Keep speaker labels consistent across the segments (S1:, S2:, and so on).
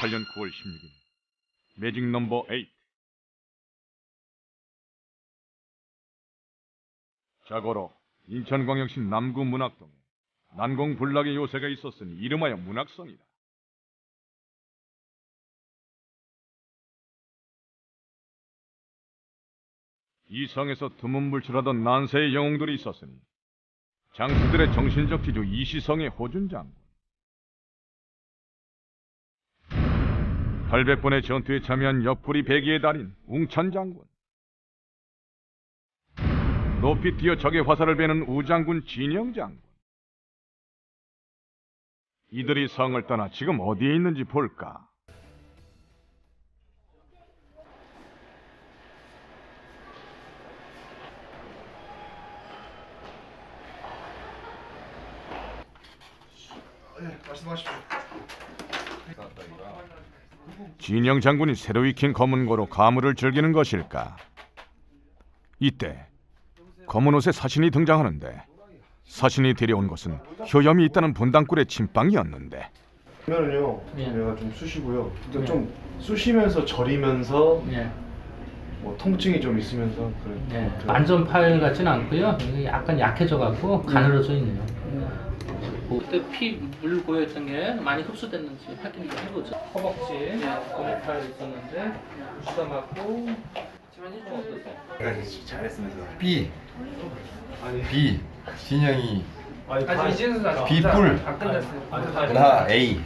S1: 2018년 9월 16일. 매직 넘버 8 자고로 인천광역시 남구 문학동에 난공불락의 요새가 있었으니 이름하여 문학성이다. 이 성에서 드문불출하던 난세의 영웅들이 있었으니 장수들의 정신적 지주 이시성의 호준장 800번의 전투에 참여한 옆구리 배기의 달인 웅천 장군. 높이 뛰어 적의 화살을 베는 우장군 진영 장군. 이들이 성을 떠나 지금 어디에 있는지 볼까?
S2: 말씀하십시오.
S1: 진영 장군이 새로 익힌 검은 고로 가물을 즐기는 것일까? 이때 검은 옷의 사신이 등장하는데 사신이 데려온 것은 효염이 있다는 분당굴의 침방이었는데
S2: 그러면은요,
S3: 예.
S2: 내가 좀 쑤시고요. 좀,
S3: 예.
S2: 좀 쑤시면서 저리면서
S3: 네,
S2: 뭐 통증이 좀 있으면서 그래.
S3: 네.
S2: 그-
S3: 완전 파열 같지는 않고요. 약간 약해져 갖고 가늘어져 있네요. 그때 피물 고였던 게 많이 흡수됐는지 확인 좀 해보죠. 허벅지 네, 거기 파열 있었는데 부시다 맞고 지금 어떠세요?
S4: 잘했습니다. B,
S2: 아니,
S4: B, 진영이
S2: 아니, 다,
S3: 아직 이제는 다
S4: B뿔.
S3: 안 끝났어요.
S2: 아니, 다,
S4: 나 A.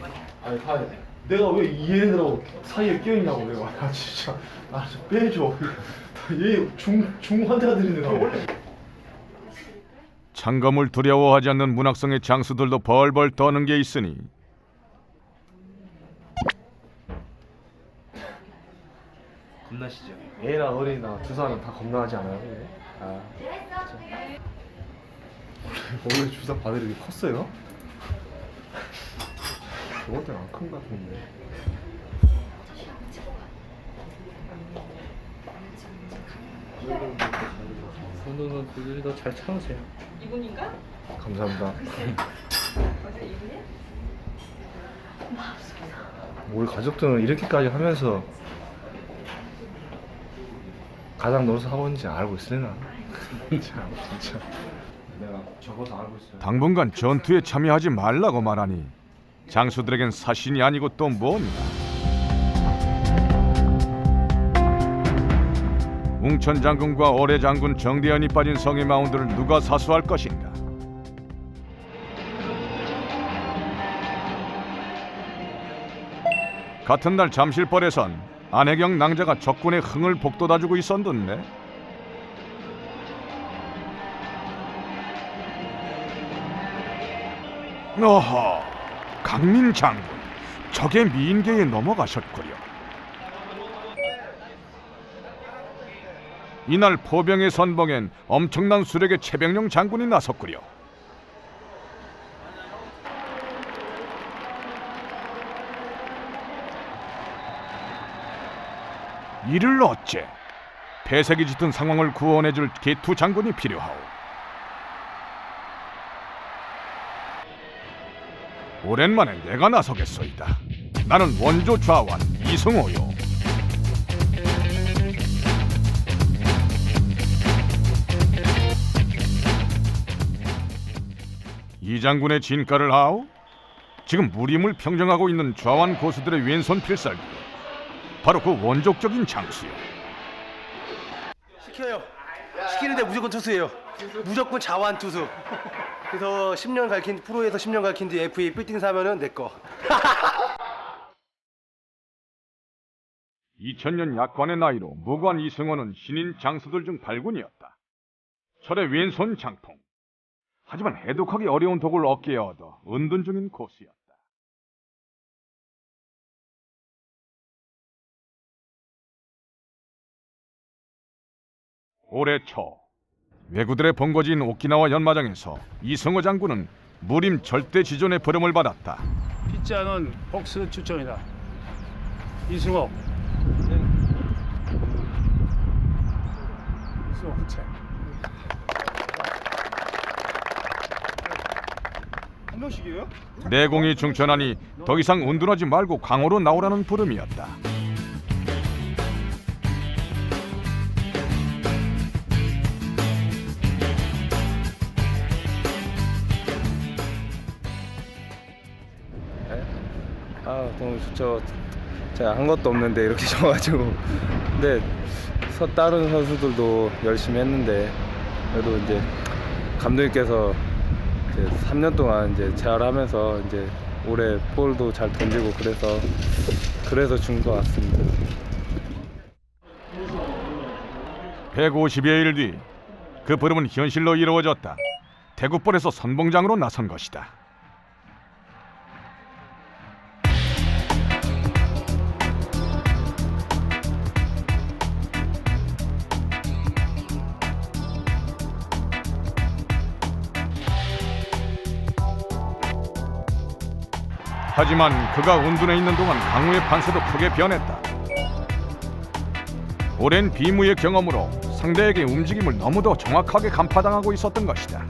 S2: 아니, 다, 내가 왜이 얘네들하고 사이에 끼어있냐고 내가. 아 진짜, 아좀 빼줘. 얘중 중환자들인데
S1: 창검을 두려워하지 않는 문학성의 장수들도 벌벌 떠는 게 있으니
S2: 겁나시죠? 애나 어린이나 두 사람 다 겁나하지 않아요? 근데? 아, 진짜. 원래 주사 바늘이 이렇게 컸어요? 저것 때는 안큰 것 같은데.
S3: 운동 선수들이 더잘 참으세요.
S5: 이분인가?
S2: 감사합니다.
S5: 맞아 이분이야?
S2: 우리 가족들은 이렇게까지 하면서 가장 노릇 하고 있는지 알고 있으나 참 진짜 내가 적어도 알고 있어요.
S1: 당분간 전투에 참여하지 말라고 말하니 장수들에겐 사신이 아니고 또 뭔가 웅천 장군과 오래 장군 정대현이 빠진 성의 마운드를 누가 사수할 것인가 같은 날 잠실벌에선 안혜경 낭자가 적군의 흥을 복돋아주고 있었는데 어허, 강민 장군, 적의 미인계에 넘어가셨구려. 이날 포병의 선봉엔 엄청난 수력의 최병용 장군이 나섰구려. 이를 어째 폐색이 짙은 상황을 구원해줄 개투 장군이 필요하오. 오랜만에 내가 나서겠소이다. 나는 원조 좌완 이승호요. 이 장군의 진가를 아오? 지금 무림을 평정하고 있는 좌완 고수들의 왼손 필살기. 바로 그 원족적인 장수요.
S6: 시켜요. 시키는데 무조건 투수예요. 무조건 자완 투수. 그래서 10년 갈킨 프로에서 10년 갈킨 뒤 FA 빌딩 사면은 내 거.
S1: 2000년 약관의 나이로 무관 이승호는 신인 장수들 중 발군이었다. 철의 왼손 장풍. 하지만 해독하기 어려운 독을 어깨에 얻어 은둔 중인 고수였다. 올해 초 왜구들의 본거지인 오키나와 연마장에서 이승호 장군은 무림 절대 지존의 부름을 받았다.
S7: 피자는 복스 추천이다. 이승호. 이승호 그, 네. 네. 그, 책.
S6: 한 명씩이에요?
S1: 내공이 중천하니 더 이상 운둔하지 말고 강호로 나오라는 부름이었다.
S8: 아 너무 좋죠. 제가 한 것도 없는데 이렇게 져가지고 근데 서 다른 선수들도 열심히 했는데 그래도 이제 감독님께서 이제 3년 동안 이제 재활하면서 이제 올해 볼도 잘 던지고 그래서 그래서 준 것 같습니다.
S1: 150여 일 뒤 그 부름은 현실로 이루어졌다. 대구볼에서 선봉장으로 나선 것이다. 하지만 그가 운둔해 있는 동안 강우의 판세도 크게 변했다. 오랜 비무의 경험으로 상대에게 움직임을 너무도 정확하게 간파당하고 있었던 것이다.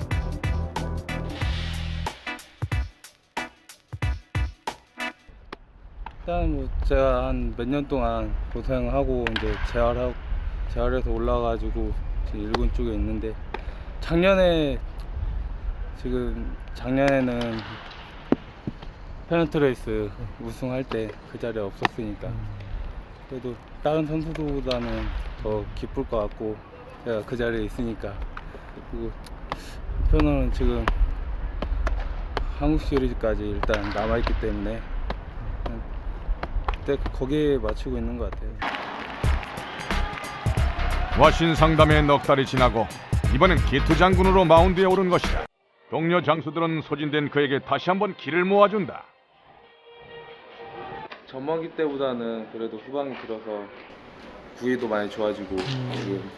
S8: 일단 뭐 제가 한 몇 년 동안 고생하고 이제 재활하고 재활해서 올라가지고 지금 일군 쪽에 있는데 작년에 지금 작년에는 페넌트 레이스 우승할 때 그 자리에 없었으니까 그래도 다른 선수들보다는 더 기쁠 것 같고 제가 그 자리에 있으니까 그리고 한편으로는 지금 한국 시리즈까지 일단 남아있기 때문에 그때 거기에 맞추고 있는 것 같아요.
S1: 와신 상담에 넉 달이 지나고 이번엔 기투 장군으로 마운드에 오른 것이다. 동료 장수들은 소진된 그에게 다시 한번 길을 모아준다.
S8: 전반기 때보다는 그래도 후반기 들어서 구위도 많이 좋아지고 지금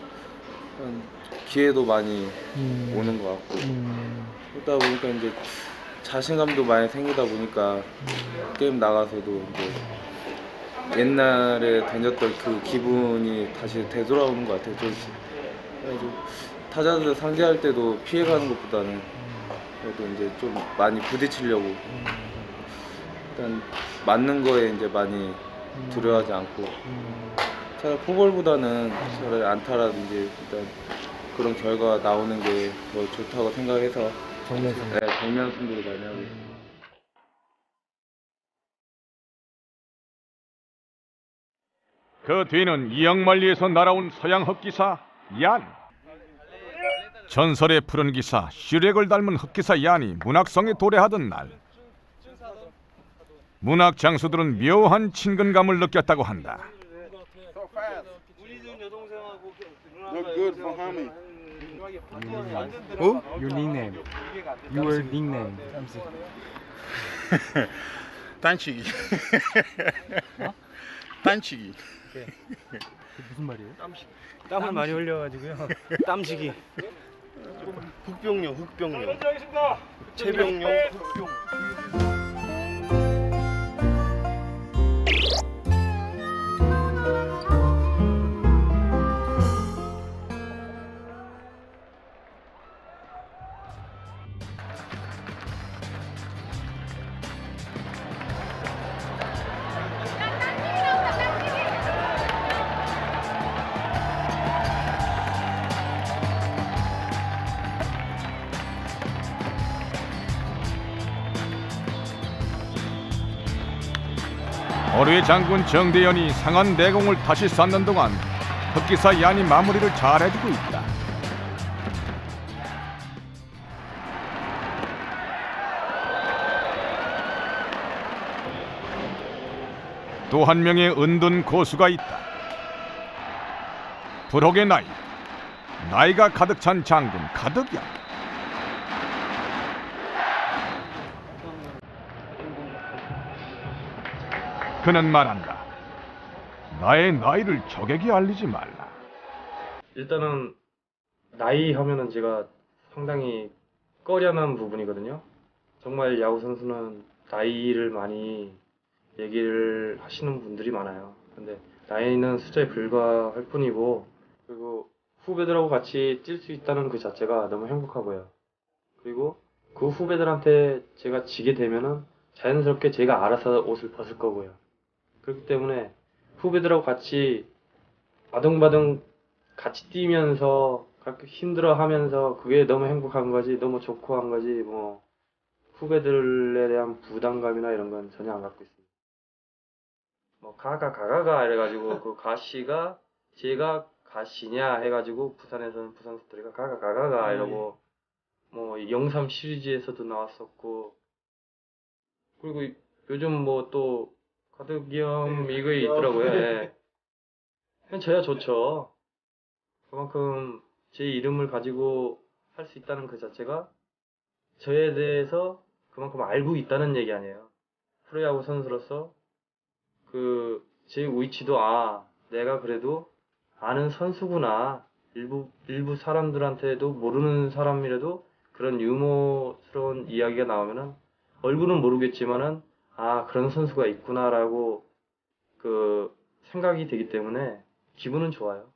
S8: 한 기회도 많이 오는 것 같고. 그러다 보니까 이제 자신감도 많이 생기다 보니까 게임 나가서도 이제 옛날에 던졌던 그 기분이 다시 되돌아오는 것 같아요. 조금씩. 그래가지고 타자들 상대할 때도 피해가는 것보다는 그래도 이제 좀 많이 부딪히려고 일단 맞는 거에 이제 많이 두려워하지 않고 차라리 포볼보다는 차라리 안타라든지 일단 그런 결과가 나오는 게 더 좋다고 생각해서 정면 승부 네, 정면 승부를 많이 하고 있습니다.
S1: 그 뒤는 이영만리에서 날아온 서양 흑기사 얀. 전설의 푸른 기사 슈렉을 닮은 흑기사 얀이 문학성에 도래하던 날. 문학 장수들은 묘한 친근감을 느꼈다고 한다.
S9: Who? Your nickname. Your nickname.
S10: 딴치기. 딴치기.
S9: 무슨 말이에요?
S6: 땀을 많이 흘려가지고요. 땀식이.
S10: 흑병용, 흑병용. 체병용, 흑병.
S1: 어뢰 장군 정대현이 상한 내공을 다시 쌓는 동안 흑기사 얀이 마무리를 잘해주고 있다. 또 한 명의 은둔 고수가 있다. 불혹의 나이, 나이가 가득 찬 장군 가득이야. 그는 말한다. 나의 나이를 적에게 알리지 말라.
S11: 일단은 나이 하면은 제가 상당히 꺼려하는 부분이거든요. 정말 야구 선수는 나이를 많이 얘기를 하시는 분들이 많아요. 근데 나이는 숫자에 불과할 뿐이고 그리고 후배들하고 같이 뛸 수 있다는 그 자체가 너무 행복하고요. 그리고 그 후배들한테 제가 지게 되면은 자연스럽게 제가 알아서 옷을 벗을 거고요. 그렇기 때문에 후배들하고 같이 바둥바둥 같이 뛰면서 그렇게 힘들어하면서 그게 너무 행복한 거지 너무 좋고 한 거지 뭐 후배들에 대한 부담감이나 이런 건 전혀 안 갖고 있습니다. 뭐 가가 가가가 이래가지고 그 가씨가 제가 가씨냐 해가지고 부산에서는 부산 스토리가 가가 가가가 이러고 뭐 영삼 시리즈에서도 나왔었고 그리고 이- 요즘 뭐 또 가득이형 이거 있더라고요. 예. 그냥 저야 좋죠. 그만큼 제 이름을 가지고 할 수 있다는 그 자체가 저에 대해서 그만큼 알고 있다는 얘기 아니에요. 프로야구 선수로서 그 제 위치도 아 내가 그래도 아는 선수구나 일부 일부 사람들한테도 모르는 사람이라도 그런 유머스러운 이야기가 나오면은 얼굴은 모르겠지만은 아 그런 선수가 있구나라고 그 생각이 되기 때문에 기분은 좋아요.